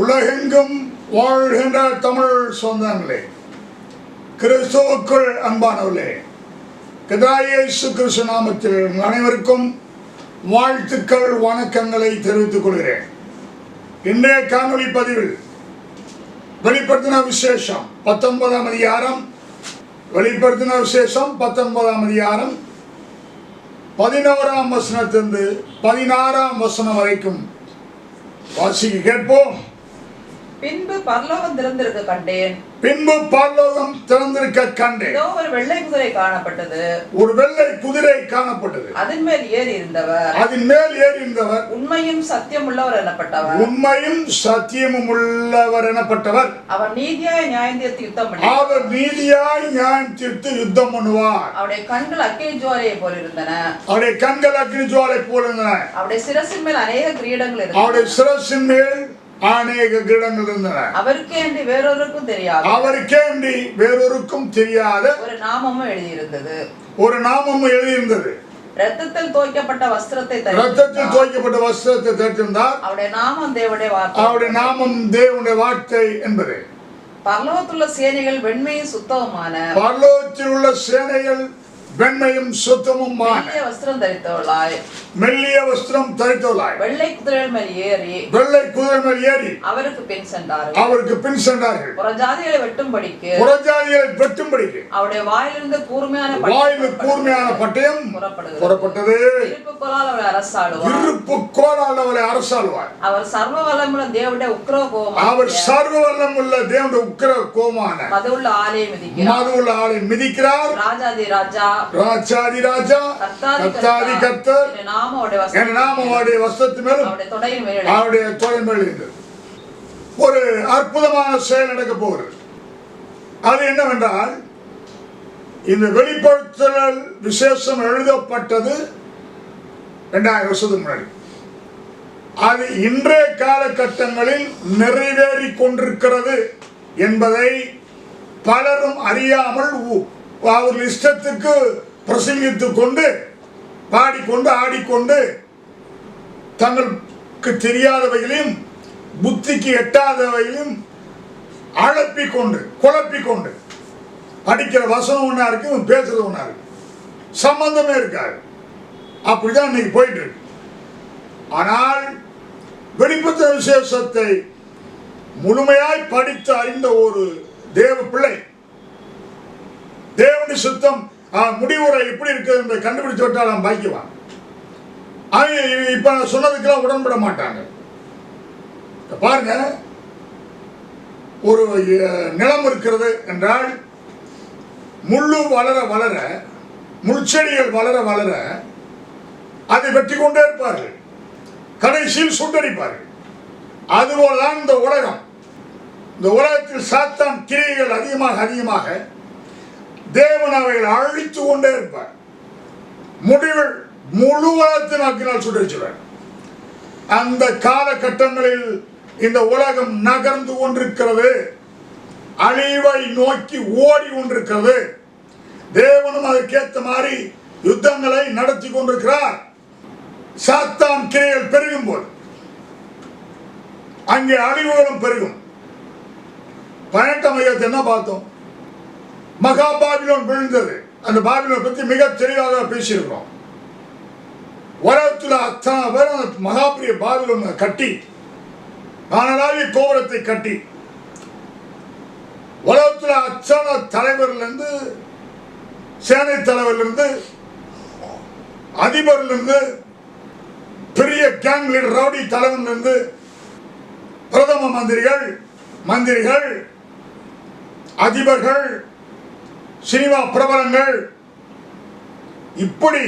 உலகெங்கும் வாழ்கின்ற தமிழ் சொந்தங்களே கிறிஸ்துவுக்குள் அன்பானவர்களே கதாயேசு கிறிஸ்து நாமத்தில் அனைவருக்கும் வாழ்த்துக்கள் வணக்கங்களை தெரிவித்துக் கொள்கிறேன். இன்றைய காணொலி பதிவில் வெளிப்படுத்தின விசேஷம் பத்தொன்பதாம் அதிகாரம் வெளிப்படுத்தின விசேஷம் பத்தொன்பதாம் அதிகாரம் பதினோராம் வசனத்திலிருந்து பதினாறாம் வசனம் வரைக்கும் வாசிக்க கேட்போம். பின்பு பரலோகம் திறந்திருக்க கண்டேன். பின்பு பரலோகம் திறந்திருக்க கண்டேன். இதோ ஒரு வெள்ளை குதிரை காணப்பட்டது. ஒரு வெள்ளை குதிரை காணப்பட்டது. அதன் மேல் ஏறி இருந்தவர். அதன் மேல் ஏறி இருந்தவர். உண்மையும் சத்தியம் உள்ளவர் எனப்பட்டவர். உண்மையும் சத்தியமும் உள்ளவர் எனப்பட்டவர். அவர் நீதியாய் நியாயந்தீர்த்து யுத்தம் பண்ணி அவர் நீதியாய் நியாயம் தீர்த்து யுத்தம் பண்ணுவார். அவருடைய கண்கள் அக்கினி ஜுவாலையை போல் இருந்தன. அவருடைய கண்கள் அக்னி ஜுவாலை போல இருந்தன. அவருடைய சிரசின் மேல் அநேக கிரீடங்கள் இருந்தன. அவருடைய சிரசின் மேல் அநேக இருந்தன. அவருக்கே அன்றி வேறொருக்கும் தெரியாது. அன்றி வேறொருக்கும் தெரியாத ஒரு நாமமும் எழுதியிருந்தது. ஒரு நாமம் எழுதியிருந்தது. ரத்தத்தில் தோய்க்கப்பட்ட வஸ்திரத்தை ரத்தத்தில். துவைக்கப்பட்ட வஸ்திரத்தை தரித்திருந்தார். அவருடைய நாமம் தேவனுடைய வார்த்தை. அவருடைய நாமம் தேவனுடைய வார்த்தை என்பது. பரலோகத்துள்ள சேனைகள் வெண்மையும் சுத்தமுமான பரலோகத்தில் உள்ள சேனைகள் வெண்மையும் சுத்தமும் வஸ்திரம் தரித்தவளாய். மெல்லிய வஸ்திரம் தரித்தவளாய். வெள்ளை குதிரைகள் மேல் ஏறி வெள்ளை குதிரை மேல் ஏறி அவருக்கு பின் சென்றார்கள். அவருக்கு பின் சென்றார்கள். புறஜாதிகளை வெட்டும்படிக்கு புறஜாதிகளை வெட்டும்படிக்கு அவருடைய வாயிலிருந்து கூர்மையான வாயில் கூர்மையான பட்டயம் புறப்பட்டது. இருப்பு கோலால் அவரை அரசாளுவார். இருப்பு அரசாழ்வார் அவர் சர்வ வல்லமுள்ள தேவனுடைய உக்கிர அவர் கோபம் சர்வ வல்லம் உள்ள தேவனுடைய உக்கிர கோமான மதுவுள்ள ஆலயம் மிதிக்கிறார். மதுவுள்ள ஆளை மிதிக்கிறார். ராஜாதி ராஜா ராஜாதி ராஜா கர்த்தா கர்த்தர் என் நாம அவருடைய வஸ்திரத்து மேலும் அவருடைய தொடையின் மேல் அவருடைய தோழன் மேல் இருந்தது ஒரு அற்புதமான செயல் நடக்க போகிறது அது என்னவென்றால் இந்த வெளிப்படுத்தல் விசேஷம் எழுதப்பட்டது ரெண்டாயிரம் வருஷத்துக்கு முன்னாடி. அது இன்றைய காலகட்டங்களில் நிறைவேறி கொண்டிருக்கிறது என்பதை பலரும் அறியாமல் அவர்கள் அவர் இஷ்டத்துக்கு பிரசங்கித்துக் கொண்டு பாடிக்கொண்டு ஆடிக்கொண்டு தங்களுக்கு தெரியாதவைகளையும் புத்திக்கு எட்டாதவைகளையும் அழப்பிக்கொண்டு குழப்பிக்கொண்டு. குழப்பிக் கொண்டு படிக்கிற வசனம் ஒன்றா இருக்கு இவன் பேசுறது ஒன்றா இருக்கு. சம்பந்தமே இருக்காது. அப்படிதான் இன்னைக்கு போயிட்டு இருக்கு. ஆனால் வெளிப்பத்த விசேஷத்தை முழுமையாய் படித்து அறிந்த ஒரு தேவ பிள்ளை தேவனுடைய சுத்தம் முடிவுரை எப்படி இருக்குது என்பதை கண்டுபிடிச்சு விட்டால் அவன் பாக்கியவான். அவன் இப்ப நான் சொன்னதுக்கெல்லாம் உடன்பட மாட்டாங்க. பாருங்க. ஒரு நிலம் இருக்கிறது என்றால் முள்ளு வளர வளர முள்செடிகள் வளர வளர அதை வெட்டி கொண்டே இருப்பார்கள். கடைசியில் சுட்டடிப்பார்கள் அதுபோலதான் இந்த உலகம். இந்த உலகத்தில் சாத்தான் கிரியைகள் அதிகமாக அதிகமாக தேவன் அவைகளை அழித்து கொண்டே இருப்பார். முடிவில் முழு உலகத்தின் அக்கினால் அந்த காலகட்டங்களில் இந்த உலகம் நகர்ந்து கொண்டிருக்கிறது. அழிவை நோக்கி ஓடி கொண்டிருக்கிறது. தேவனும் அதற்கேற்ற மாதிரி யுத்தங்களை நடத்தி கொண்டிருக்கிறார். சாத்தான் கிரைகள் பெருகும் போது அங்கே அழிவுகளும் பெருகும். பதினெட்டாம் மையத்தை என்ன பார்த்தோம்? மகா பாபிலோன் விழுந்தது. அந்த பாபிலோன் பற்றி மிக தெளிவாக பேசியிருக்கிறோம். உலகத்தில் அத்தனை பேர் அந்த மகாபிரிய பாபிலோனை கட்டி வானலாவிய கோபுரத்தை கட்டி உலகத்தில் அத்தனை தலைவர்லேருந்து சேனை தலைவர்லேருந்து அதிபர்லேருந்து பெரிய கேங் லீடர் ரவுடி தலைவன்லேருந்து பிரதம மந்திரிகள் மந்திரிகள் அதிபர்கள் சினிமா பிரபலங்கள் இப்படி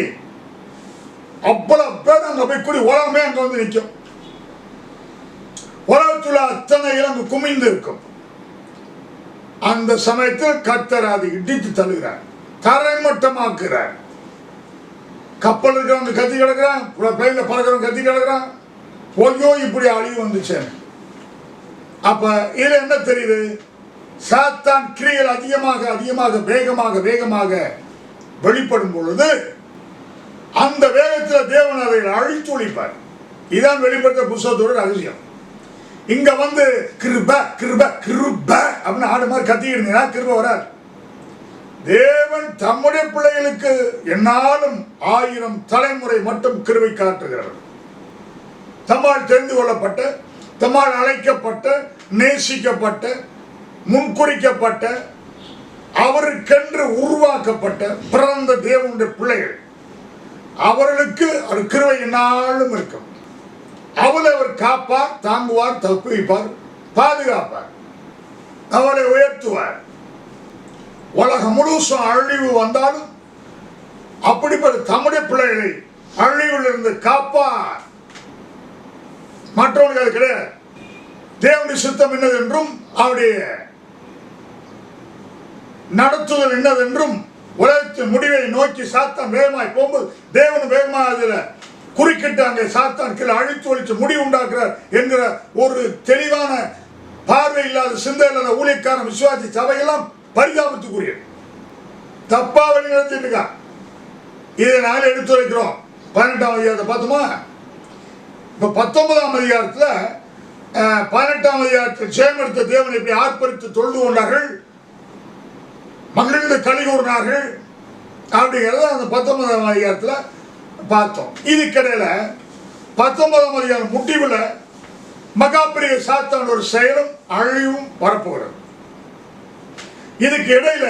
அவ்வளவு பேர் அங்க போய் கூடி உலகமே அங்க வந்து நிற்கும் உலகத்துல அத்தனை அங்கு குமிந்து இருக்கும். அந்த சமயத்தில் கத்தர் அதை இடித்து தள்ளுகிறார். தரைமட்டமாக்குறார் கப்பல் இருக்கிறவங்க கத்தி கிடக்குறான் பிளேன்ல பறக்கிறவங்க கத்தி கிடக்குறான். ஐயோ இப்படி அழிவு வந்துச்சு அப்ப இதுல என்ன தெரியுது? சாத்தான் கிரியல் அதிகமாக அதிகமாக வேகமாக வேகமாக வெளிப்படும் பொழுது அந்த வேகத்தில் தேவன் அதை அழித்து ஒழிப்பார். இதான் வெளிப்படுத்த புஸ்தகத்தோட ரகசியம். இங்க வந்து கிருப கிருப கிருப அப்படின்னு ஆடு மாதிரி கத்திக்கிட்டு இருந்தீங்கன்னா கிருப வராது. தேவன் தம்முடைய பிள்ளைகளுக்கு என்னாலும் ஆயிரம் தலைமுறை மட்டும் கிருவை காட்டுகிறார். தம்மால் தெரிந்து கொள்ளப்பட்ட தம்மால் அழைக்கப்பட்ட நேசிக்கப்பட்ட முன்குறிக்கப்பட்ட அவருக்கென்று உருவாக்கப்பட்ட பிறந்த தேவனுடைய பிள்ளைகள். அவர்களுக்கு அவர் கிருவை என்னாலும் இருக்கும். அவளை அவர் காப்பார் தாங்குவார் தப்புவிப்பார் பாதுகாப்பார். அவளை உயர்த்துவார். உலகம் முழுசும் அழிவு வந்தாலும் அப்படிப்பட்ட தம்முடைய பிள்ளைகளை அழிவில் இருந்து காப்பார். மற்றவர்களுக்கு கிடையாது. தேவனுடைய சித்தம் என்னதென்றும் அவருடைய நடத்துதல் என்னவென்றும் உலகத்தின் முடிவை நோக்கி சாத்தான் வேகமாய் போகும்போது தேவன் வேகமாக அதில் குறுக்கிட்டு அங்கே சாத்தான் கீழே அழித்து ஒழித்து முடிவு உண்டாக்குறார் என்கிற ஒரு தெளிவான பார்வை இல்லாத சிந்தை இல்லாத ஊழியக்காரன் விசுவாசி சபையெல்லாம் பரிதாபத்துக்குரிய. தப்பா வழி நடத்திட்டு இருக்கான் இதை நாங்கள் எடுத்து வைக்கிறோம். பதினெட்டாம் அதிகாரத்தை பார்த்தோமா? இப்போ பத்தொன்பதாம் அதிகாரத்தில் பதினெட்டாம் அதிகாரத்தில் சேமெடுத்த தேவனை எப்படி ஆர்ப்பரித்து தொழுது கொண்டார்கள். மகிழ்ந்து களி கூறினார்கள். அப்படிங்கிறத அந்த பத்தொன்பதாம் அதிகாரத்தில் பார்த்தோம். இதுக்கிடையில பத்தொன்பதாம் அதிகாரம் முடிவில் மகாபிரிய சாத்தான் ஒரு செயலும் அழிவும் பரப்புகிறது இதுக்கு இடையில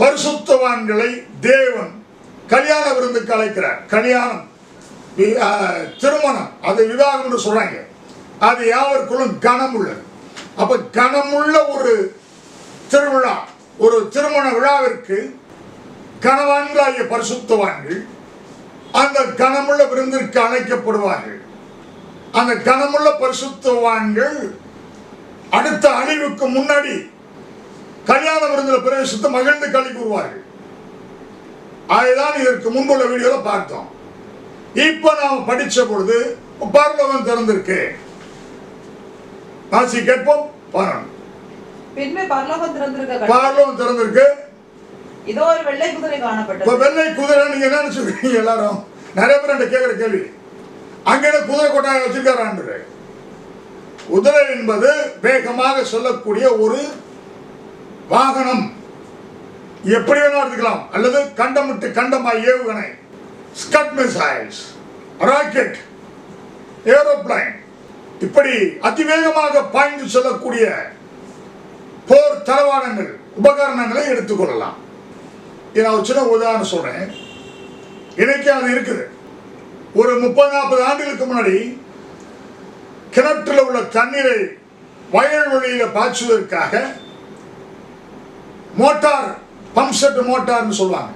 பரிசுத்தவான்களை தேவன் கல்யாண விருந்துக்கு அழைக்கிறார். கல்யாணம் திருமணம் அது விவாகம் என்று சொல்றாங்க. அது யாவருக்குள்ளும் கனம் உள்ளது அப்ப கனமுள்ள ஒரு திருவிழா ஒரு திருமண விழாவிற்கு கணவான்களாகிய பரிசுத்தவான்கள் அந்த கனமுள்ள விருந்திற்கு அழைக்கப்படுவார்கள். அந்த கனமுள்ள பரிசுத்தவான்கள் அடுத்த அழிவுக்கு முன்னாடி கல்யாண விருந்தில் பிரவேசித்து மகிழ்ந்து களி கூறுவார்கள். அதுதான் இதற்கு முன்புள்ள வீடியோல பார்த்தோம். இப்ப நாம் படிச்ச பொழுது பரலோகம் திறந்திருக்கு. வாசி கேட்போம் பாருங்கள் பின்பு பரலோகம் திறந்திருக்க. பரலோகம் திறந்திருக்கு. இதோ ஒரு வெள்ளை குதிரை இப்ப காணப்பட்டது வெள்ளை குதிரை நீங்க என்ன நினைச்சுக்கிறீங்க எல்லாரும்? நிறைய பேர் என்கிட்ட கேட்கிற கேள்வி. அங்க என்ன குதிரை கொட்டாய வச்சிருக்காரான்னு குதிரை என்பது வேகமாக சொல்லக்கூடிய ஒரு வாகனம். எப்படி வேணா எடுத்துக்கலாம் அல்லது கண்டமிட்டு கண்டமாய் ஏவுகணை. ஸ்கட் மிசைல்ஸ் ராக்கெட் ஏரோப்ளைன் இப்படி அதிவேகமாக பாய்ந்து செல்லக்கூடிய போர் தளவாடங்கள் உபகரணங்களை எடுத்துக்கொள்ளலாம். இதை நான் ஒரு சின்ன உதாரணம் சொல்றேன். இன்னைக்கு அது இருக்குது. ஒரு முப்பது நாற்பது ஆண்டுகளுக்கு முன்னாடி கிணற்றில் உள்ள தண்ணீரை வயல் வழியில் பாய்ச்சுவதற்காக மோட்டார் பம்ப் செட் மோட்டார்னு சொல்லுவாங்க.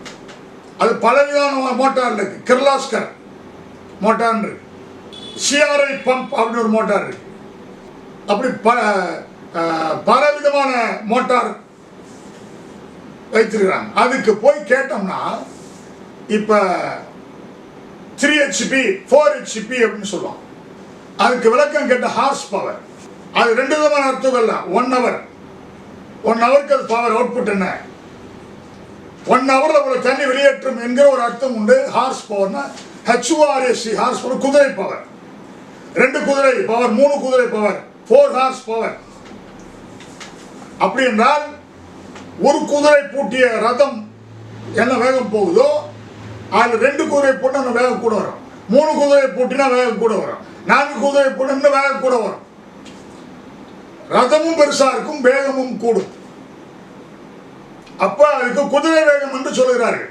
அது பலவிதமான மோட்டார் இருக்கு. கிர்லாஸ்கர் மோட்டார் இருக்கு. சிஆர்ஐ பம்ப் அப்படின்னு ஒரு மோட்டார் இருக்கு. அப்படி பல தரமான மோட்டார் வைத்திருக்கிறாங்க. அதுக்கு போய் கேட்டோம்னா இப்போ த்ரீ ஹெச்பி ஃபோர் ஹெச்பி அப்படின்னு சொல்லுவாங்க. அதுக்கு விளக்கம் கேட்ட ஹார்ஸ் பவர் அது ரெண்டு விதமான அர்த்தங்கள் ஒன் ஹவர் ஒன் ஹவருக்கு அது பவர் அவுட்புட் என்ன? ஒன் ஹவரில் ஒரு தண்ணி வெளியேற்றும் என்கிற ஒரு அர்த்தம் உண்டு. ஹார்ஸ் பவர்னா ஹெச்ஓஆர்எஸ்சி ஹார்ஸ் பவர் குதிரை பவர் ரெண்டு குதிரை பவர் மூணு குதிரை பவர் ஃபோர் ஹார்ஸ் பவர் அப்படி என்றால் ஒரு குதிரை பூட்டிய ரதம் என்ன வேகம் போகுதோ அதில் ரெண்டு குதிரை போட்டு அந்த வேகம் கூட வரும். மூணு குதிரை பூட்டினா வேகம் கூட வரும். நான்கு குதிரை போட்டு வேகம் கூட வரும். ரதமும் பெருசா இருக்கும் வேகமும் கூடும். அப்ப அதுக்கு குதிரை வேகம் என்று சொல்கிறார்கள்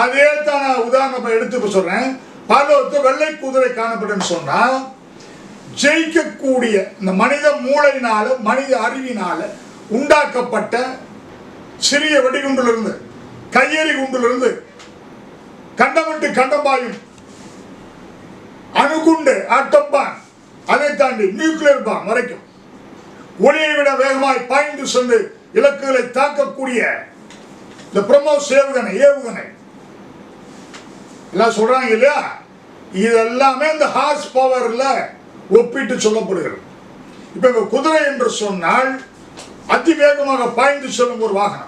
அதே தான் நான் உதாரணம் எடுத்து சொல்றேன். பார்வத்து வெள்ளை குதிரை காணப்படும் சொன்னா ஜெயிக்கக்கூடிய இந்த மனித மூளையினால மனித அறிவினால உண்டாக்கப்பட்ட சிறிய வெடிகுண்டிலிருந்து கையெறி குண்டிலிருந்து கண்டமிட்டு கண்டம்பாயும் அணுகுண்டு ஆட்டம்பான் அதை தாண்டி நியூக்ளியர் பாம் வரைக்கும். ஒளியை விட வேகமாய் பாய்ந்து சென்று இலக்குகளை தாக்கக்கூடிய இந்த பிரமோஸ் ஏவுகணை ஏவுகணை. எல்லாம் சொல்றாங்க இல்லையா? இது எல்லாமே இந்த ஹார்ஸ் பவர்ல ஒப்பிட்டு சொல்லப்படுகிறது. இப்ப இந்த குதிரை என்று சொன்னால் அதிவேகமாக பாய்ந்து செல்லும் ஒரு வாகனம்.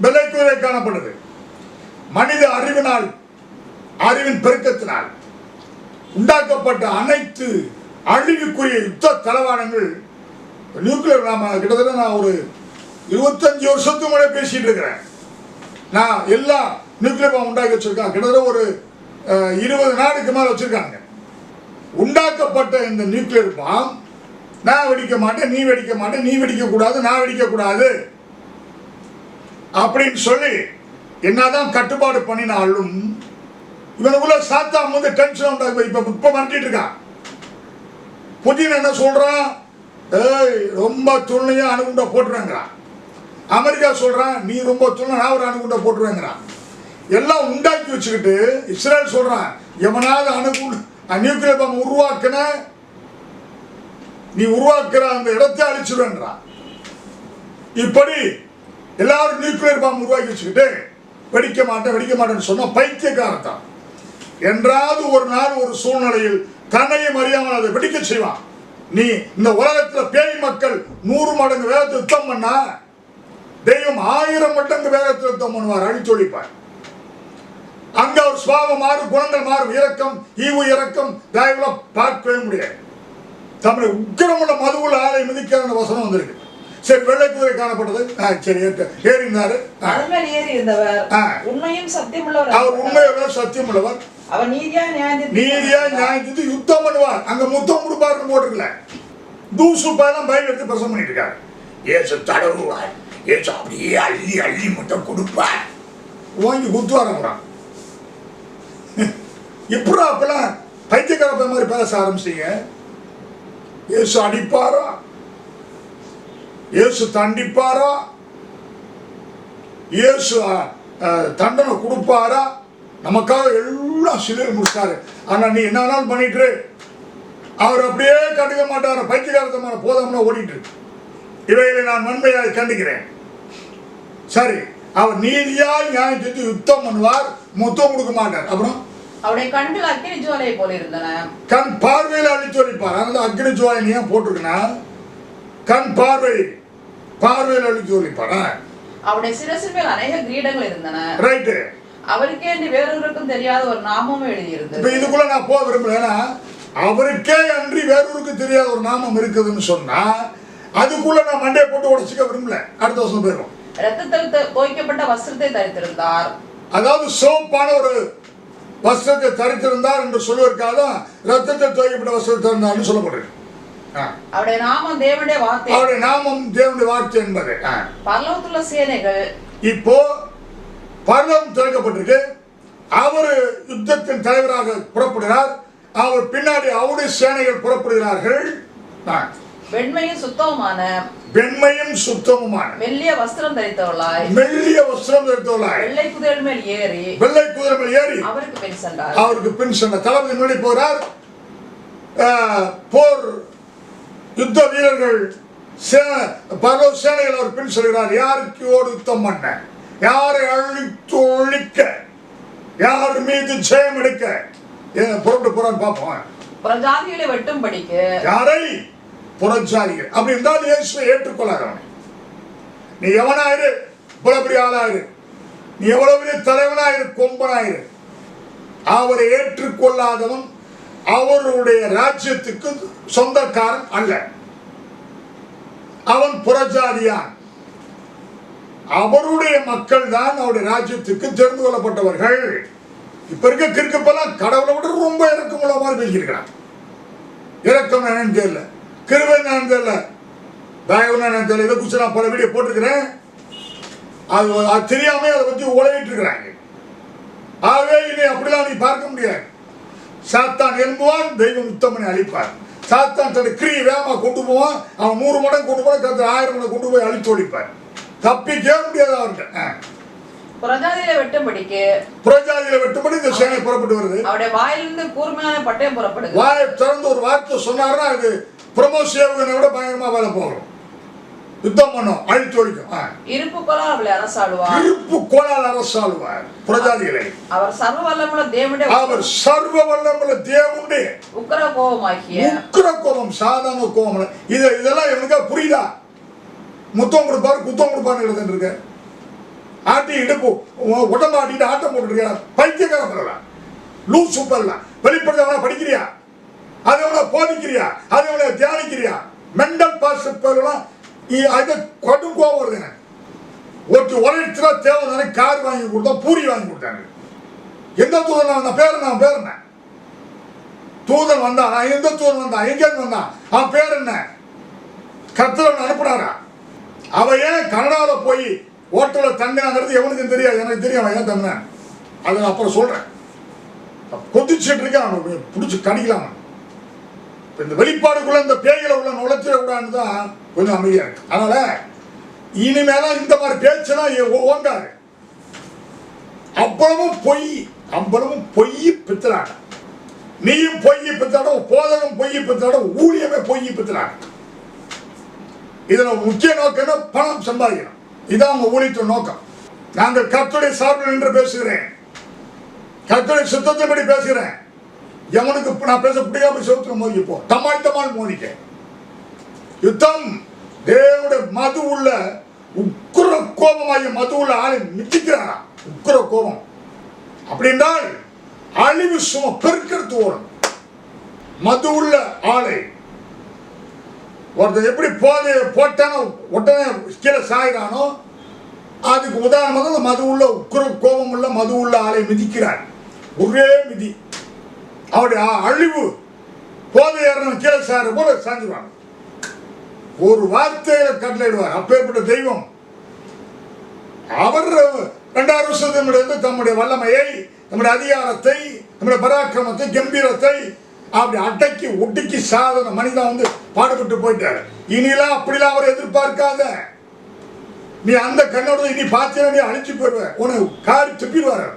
வெள்ளை குதிரை காணப்படுது. மனித அறிவினால் அறிவின் பெருக்கத்தினால் உண்டாக்கப்பட்ட அனைத்து அழிவுக்குரிய யுத்த தளவாடங்கள் நியூக்ளியர் நாம கிட்டத்தட்ட நான் ஒரு இருபத்தஞ்சு வருஷத்துக்கு முன்னாடி பேசிட்டு இருக்கிறேன். நான் எல்லா நியூக்ளியர் பாம்பு உண்டாக்கி வச்சிருக்காங்க. கிட்டத்தட்ட ஒரு அஹ், இருபது நாடுக்கு மேல வச்சிருக்காங்க. உண்டாக்கப்பட்ட இந்த நியூக்ளியர் பாம் நான் வெடிக்க மாட்டேன் நீ வெடிக்க மாட்டேன் நீ வெடிக்க கூடாது நான் வெடிக்க கூடாது அப்படின்னு சொல்லி என்னதான் கட்டுப்பாடு பண்ணினாலும் இவனுக்குள்ள சாத்தாம் வந்து டென்ஷன் உண்டாக்கு இப்ப இப்ப மாட்டிட்டு இருக்கான். புதின் என்ன சொல்றான்? ஏய் ரொம்ப துணையா அணுகுண்ட போட்டுருங்கிறான் அமெரிக்கா சொல்றான் நீ ரொம்ப துணை நான் ஒரு அணுகுண்ட போட்டுருவேங்கிறான் எல்லாம் உண்டாக்கி வச்சுக்கிட்டு இஸ்ரேல் சொல்றான் எவனாவது அணுகுண்டு நியூக்ளியர் பம் உருவாக்குன நீ உருவாக்குற அந்த இடத்தை அழிச்சிருவேன்றான் இப்படி எல்லாரும் நியூக்ளியர் பாம்பு உருவாக்கி வச்சுக்கிட்டு வெடிக்க மாட்டேன் வெடிக்க மாட்டேன்னு சொன்னா பைத்தியக்காரத்தான் என்றாவது ஒரு நாள் ஒரு சூழ்நிலையில் தன்னையும் அறியாமல் அதை வெடிக்க செய்வான். நீ இந்த உலகத்துல பேய் மக்கள் நூறு மடங்கு வேகத்தை யுத்தம் பண்ணா தெய்வம் ஆயிரம் மடங்கு வேகத்தில் யுத்தம் பண்ணுவார் அழிச்சொழிப்பார் அங்க ஒரு சுவாபம் மாறும் குணங்கள் மாறும். இரக்கம் ஈவு இரக்கம் தயவுல பார்க்கவே முடியாது. தமிழ் உக்கிரமுள்ள மதுவுள்ள ஆலை மிதிக்கிற வசனம் வந்திருக்கு. சரி வெள்ளை குதிரை காணப்பட்டது. சரி ஏறினாரு. உண்மையும் சத்தியமுள்ளவர். அவர் உண்மையுள்ள சத்தியம் உள்ளவர் அவர் நீதியா நியாயத்துக்கு யுத்தம் பண்ணுவார். அங்க முத்தம் கொடுப்பாருன்னு போட்டிருக்கல. தூசு பையெல்லாம் பயிர் எடுத்து பிரசம் பண்ணிட்டு இருக்காரு. ஏசு தடவுவார். ஏசு அப்படியே அள்ளி அள்ளி மட்டும் கொடுப்பார். வாங்கி குத்துவாரங்கிறான் இப்படா அப்பெல்லாம் பைத்தியக்காரப்ப மாதிரி பேச ஆரம்பிச்சீங்க? இயேசு அடிப்பாரா? இயேசு தண்டிப்பாரா? இயேசு தண்டனை கொடுப்பாரா? நமக்காக எல்லாம் சிலையில் முடிச்சாரு. ஆனா நீ என்ன நாள் பண்ணிட்டு அவர் அப்படியே கண்டுக்க மாட்டார். பைத்தியகாரத்தமான போதம்னா ஓடிட்டு இவைகளை நான் நன்மையாக கண்டிக்கிறேன். சரி அவர் நீதியாய் நியாயம் செஞ்சு யுத்தம் பண்ணுவார். முத்தம் கொடுக்க மாட்டார். அப்புறம்? அவருடைய கண்கள் அக்கினி ஜுவாலையை போல இருந்தன. கண் பார்வையில் அழித்து வலிப்பார் அதனால அக்னி ஜுவாலினி ஏன் போட்டிருக்குன்னா கண் பார்வை பார்வையில் அழித்து வலிப்பார் அவருடைய சிரசின் மேல் அநேக கிரீடங்கள் இருந்தன. ரைட்டு அவருக்கே என்று வேறொருவருக்கும் தெரியாத ஒரு நாமமும் இப்ப எழுதியிருந்தது இதுக்குள்ள நான் போக விரும்பல ஏன்னா அவருக்கே அன்றி வேறொருக்கு தெரியாத ஒரு நாமம் இருக்குதுன்னு சொன்னா அதுக்குள்ள நான் மண்டையை போட்டு உடச்சிக்க விரும்பல. அடுத்த வருஷம் போயிடும் ரத்தத்தில் தோய்க்கப்பட்ட வஸ்திரத்தை தரித்திருந்தார். அதாவது சோப்பான ஒரு வஸ்திரத்தை தரித்திருந்தார் என்று சொல்வதற்காக தான் ரத்தத்தில் துவைக்கப்பட்ட வஸ்திரத்தை இருந்தார்னு சொல்லப்படுது ஆ. அவருடைய நாமம் தேவனுடைய வார்த்தை. அவருடைய நாமம் தேவனுடைய வார்த்தை என்பது. ஆ. பரலோகத்துள்ள சேனைகள். இப்போ பர்வம் திறக்கப்பட்டிருக்கு. அவர் யுத்தத்தின் தலைவராக புறப்படுகிறார். அவர் பின்னாடி அவருடைய சேனைகள் புறப்படுகிறார்கள். ஆ. வெண்மையும் சுத்தமுமான வெண்மையும் சுத்தமுமான மெல்லிய வஸ்திரம் தரித்தவளாய். மெல்லிய வஸ்திரம் தரித்தவளாய். வெள்ளை குதிரை மேல் ஏறி. வெள்ளை குதிரை மேல் ஏறி. அவருக்கு பின் சென்றார். அவருக்கு பின் சென்ற தளபதி முன்னாடி போகிறார் ஆஹ், போர் யுத்த வீரர்கள் பல சேனைகள் அவர் பின் செல்கிறார். யாருக்கு ஓடு யுத்தம் பண்ண? யாரை அழித்து ஒழிக்க? யார் மீது ஜெயம் எடுக்க? புறப்பட்டு போறான்னு பார்ப்போம். புறஜாதிகளை வெட்டும்படிக்கு யாரை? புறச்சாரிகள் அப்படி இருந்தால் இயேசுவை ஏற்றுக்கொள்ளாதவன் நீ எவனாயிரு? இவ்வளவு பெரிய ஆளாயிரு. நீ எவ்வளவு பெரிய தலைவனாயிரு? கொம்பனாயிரு. அவரை ஏற்றுக்கொள்ளாதவன் அவருடைய ராஜ்யத்துக்கு சொந்தக்காரன் அல்ல. அவன் புறஜாதியான். அவருடைய மக்கள் தான் அவருடைய ராஜ்யத்துக்கு தெரிந்து கொள்ளப்பட்டவர்கள். இப்ப இருக்க கிறுக்கப்பெல்லாம் கடவுளை விட ரொம்ப இறக்கமுள்ள மாதிரி பேசியிருக்கிறான் இறக்கம் என்னன்னு தெரியல. கிருபை என்னன்னு தெரியல. தயவு என்னன்னு தெரியல. இதை குறித்து நான் பல வீடியோ போட்டிருக்கிறேன். அது அது தெரியாம அதை பத்தி உலகிட்டு இருக்கிறாங்க. ஆகவே இனி அப்படிலாம் நீ பார்க்க முடியாது. சாத்தான் எழும்புவான் தெய்வம் உத்தமனை அழிப்பார். சாத்தான் தன் கிரியை வேகமா கொண்டு போவான். அவன் நூறு மடங்கு கொண்டு போய் கருத்து ஆயிரம் மடங்கு கொண்டு போய் அழித்து ஒழிப்பார். தப்பிக்கவே முடியாது அவர்கிட்ட. புறஜாதிகளை வெட்டும்படிக்கு புறஜாதியில வெட்டுப்படி இந்த சேனை புறப்பட்டு வருது. அவருடைய வாயிலிருந்து கூர்மையான பட்டயம் புறப்படுது வாயை திறந்து ஒரு வார்த்தை சொன்னாருன்னா அது பிரமோஸ் ஏவுகணை விட பயங்கரமா வேலை போகும் யுத்தம் பண்ணும். அழித்து ஒழிக்கும். இருப்பு கொலால் அவளை அரசாடுவார் இருப்பு கோலால் அரசாளுவார். புறஜாதிகளை அவர் சர்வ வல்லமுள்ள தேவனுடைய அவர் சர்வ வல்லமுள்ள தேவனுடைய. உக்கர கோபமாகிய உக்கிர கோபம் சாதாரண கோபம். இது இதெல்லாம் இவனுக்கா புரியுதா? முத்தம் கொடுப்பாரு குத்தம் கொடுப்பாரு எழுதுன்னு ஆட்டி இடுப்பு உடம்பு ஆட்டிட்டு ஆட்டம் போட்டுருக்கா பைத்தியக்கார பரவாயில்ல லூஸ் சூப்பர்ல வெளிப்படுத்த படிக்கிறியா? அதை அவனை போதிக்கிறியா? அதை அவனை தியானிக்கிறியா? மெண்டல் பாசிப்பெல்லாம் அது கடும் கோபம் வருது எனக்கு. ஒரு லட்ச தேவை கார் வாங்கி கொடுத்தா பூரி வாங்கி கொடுத்தாங்க. எந்த தூதன் வந்தான் பேர் நான் பேர் என்ன? தூதன் வந்தான் நான் எந்த தூதன் வந்தான் எங்கேருந்து வந்தான் அவன் பேர் என்ன? கர்த்தர் அனுப்புனாரா? அவ ஏன் கனடாவில் போய் ஹோட்டலில் தங்கினாங்கிறது எவனுக்கும் தெரியாது. எனக்கு தெரியும் அவன் ஏன் தங்கினேன். அதை நான் அப்புறம் சொல்கிறேன் கொதிச்சுட்டு இருக்கான். அவனை பிடிச்சி கடிக்கலாம். அவன். இந்த வெளிப்பாடுக்குள்ள இந்த பேய்களை உள்ள நுழைச்சிடக்கூடாதுன்னு தான் கொஞ்சம் அமைதியா இருக்கு. அதனால இனிமேலாம் இந்த மாதிரி பேச்செல்லாம் எ- ஓங்காது. அவ்வளவும் பொய் அவ்வளவும் பொய் பித்துறாங்க நீயும் பொய் பித்தாட போதகம் பொய் பித்தாட ஊழியமே பொய் பித்துறாங்க இதுல முக்கிய நோக்கம் பணம் சம்பாதிக்கணும். இதான் உங்க ஊழியத்தின் நோக்கம். நாங்கள் கத்துடைய சார்பில் நின்று பேசுகிறேன். கத்துடைய சுத்தத்தின்படி பேசுகிறேன். எவனுக்கு நான் பேச பிடிக்காம செவுத்துல மோதி போ. தம்மாள் தம்மாள் மோதிக்க யுத்தம் தேவனுடைய மது உள்ள உக்கிர கோபமாகிய மது உள்ள ஆளை மிச்சிக்கிறாரா உக்கிர கோபம். அப்படின்றால் அழிவு சும பெருக்கிறது ஓடும். மது உள்ள ஆளை. ஒருத்தர் எப்படி போதை போட்டானோ உடனே கீழே சாயிறானோ அதுக்கு உதாரணமாக மது உள்ள உக்கிர கோபம் உள்ள மது உள்ள ஆளை மிதிக்கிறார். ஒரே மிதி. அவருடைய அழிவு போதை ஏறணும் கீழே சாயிற போல சாஞ்சிருவாங்க. ஒரு வார்த்தையில கட்டளையிடுவார். அப்பேற்பட்ட தெய்வம். அவர் ரெண்டாயிரம் வருஷத்தினுடைய வந்து தம்முடைய வல்லமையை நம்முடைய அதிகாரத்தை நம்முடைய பராக்கிரமத்தை கம்பீரத்தை அப்படி அடக்கி ஒடுக்கி சாதன மனிதன் வந்து பாடுபட்டு போயிட்டாரு. இனிலாம் அப்படிலாம் அவர் எதிர்பார்க்காத. நீ அந்த கண்ணோட இனி பார்த்தீங்கன்னா நீ அழிச்சு போயிடுவேன் உனக்கு காரி துப்பிடுவார்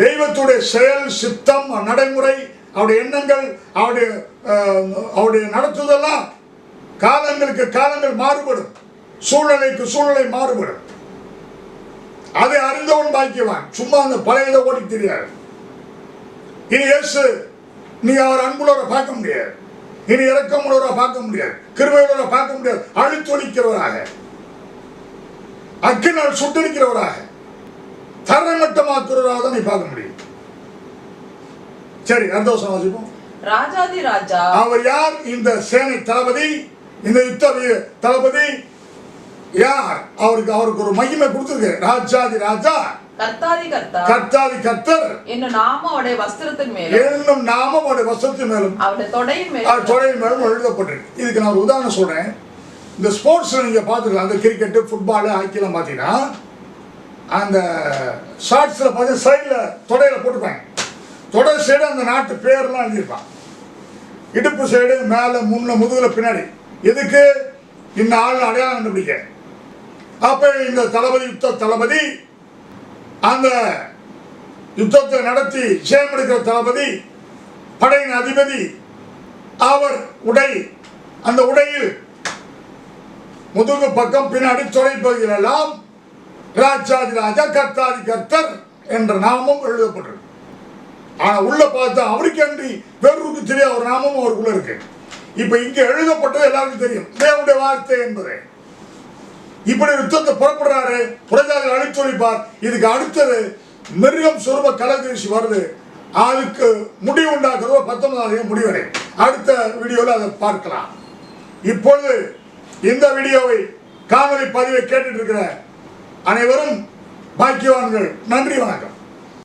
தெய்வத்துடைய செயல் சித்தம் நடைமுறை அவருடைய எண்ணங்கள் அவருடைய அவருடைய நடத்துதெல்லாம் காலங்களுக்கு காலங்கள் மாறுபடும். சூழ்நிலைக்கு சூழ்நிலை மாறுபடும். அதை அறிந்தவன் பாக்கியவான். சும்மா அந்த பழையதை ஓடி தெரியாது. இனி இயேசு நீ அவர் அன்புள்ளவரை பார்க்க முடியாது. இனி இறக்கமுள்ளவரை பார்க்க முடியாது. கிருமையுள்ளவரை பார்க்க முடியாது. அழுத்தொழிக்கிறவராக. அக்கினால் சுட்டடிக்கிறவராக தரமட்டமாக்குறவராக தான் நீ பார்க்க முடியும். சரி அடுத்த வருஷம் வாசிப்போம். ராஜாதி ராஜா. அவர் யார்? இந்த சேனை தளபதி இந்த யுத்த தளபதி யார்? அவருக்கு அவருக்கு ஒரு மகிமை கொடுத்திருக்கு. ராஜாதி ராஜா. கர்த்தாதி கர்த்தா. கர்த்தாதி கர்த்தர். என்னும் நாம அவருடைய வஸ்திரத்தின் மேலும். என்னும் நாமம் அவருடைய மேலும். அவருடைய தொடையின் மேலும். தொலை மேலும் எழுதப்பட்டிருக்கு. இதுக்கு நான் ஒரு உதாரணம் சொல்றேன். இந்த ஸ்போர்ட்ஸ்ல நீங்க பார்த்துக்கலாம். அந்த கிரிக்கெட்டு ஃபுட்பாலு ஹாக்கிலாம் பார்த்தீங்கன்னா அந்த ஷார்ட்ஸில் பார்த்து சைடில் தொடையில போட்டுப்பாங்க. தொடை சைடு அந்த நாட்டு பேர்லாம் எழுதியிருப்பான். இடுப்பு சைடு மேலே முன்ன முதுகில் பின்னாடி. எதுக்கு? இந்த ஆள் அடையாளம் கண்டுபிடிக்க. அப்போ இந்த தளபதி யுத்த தளபதி அந்த யுத்தத்தை நடத்தி ஜெயம் எடுக்கிற தளபதி படையின் அதிபதி அவர் உடை. அந்த உடையில் முதுகு பக்கம் பின்னாடி தொலைப்பகுதியில் எல்லாம் ராஜாதி ராஜா கர்த்தாதி கர்த்தர் என்ற நாமம் எழுதப்பட்டிருக்கு. ஆனா உள்ள பார்த்தா அவருக்கு அன்றி வேறொருக்கு தெரியாத ஒரு நாமம் அவருக்குள்ள இருக்கு. இப்ப இங்க எழுதப்பட்டது எல்லாருக்கும் தெரியும். தேவனுடைய வார்த்தை என்பது. இப்படி யுத்தத்தை புறப்படுறாரு. புரஜாதி அழிச்சொழிப்பார் இதுக்கு அடுத்தது மிருகம் சொருப கலகரிசி வருது. அதுக்கு முடிவு உண்டாக்குறது பத்தொன்பதாவது முடிவரை அடுத்த வீடியோவில் அதை பார்க்கலாம். இப்பொழுது இந்த வீடியோவை காணொலி பதிவை கேட்டுட்டு இருக்கிற அனைவரும் பாக்கியவான்கள். நன்றி வணக்கம்.